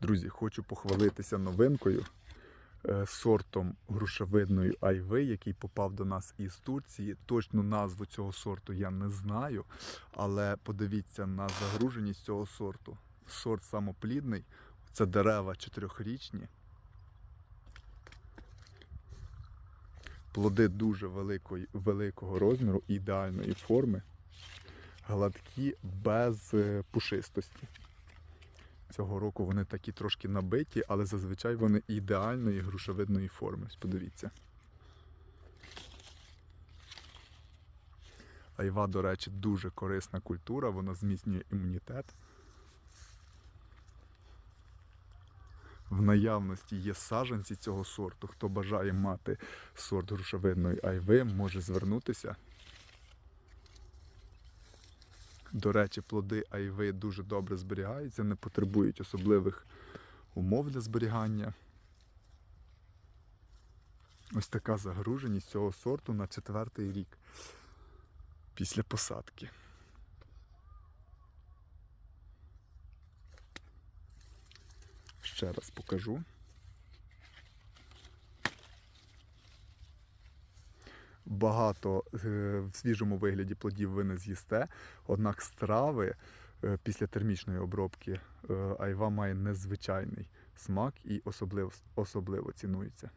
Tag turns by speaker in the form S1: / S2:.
S1: Друзі, хочу похвалитися новинкою е, сортом грушевидної айви, який попав до нас із Турції. Точну назву цього сорту я не знаю, але подивіться на загруженість цього сорту. Сорт самоплідний, це дерева чотирьохрічні. Плоди дуже великої, великого розміру, ідеальної форми, гладкі без е, пушистості. Цього року вони такі трошки набиті, але зазвичай вони ідеальної грушевидної форми. Подивіться. Айва, до речі, дуже корисна культура, вона зміцнює імунітет. В наявності є саджанці цього сорту. Хто бажає мати сорт грушевидної айви, може звернутися. До речі, плоди айви дуже добре зберігаються, не потребують особливих умов для зберігання. Ось така загруженість цього сорту на четвертий рік після посадки. Ще раз покажу. Багато е, в свіжому вигляді плодів ви не з'їсте, однак страви е, після термічної обробки е, айва має незвичайний смак і особливо, особливо цінується.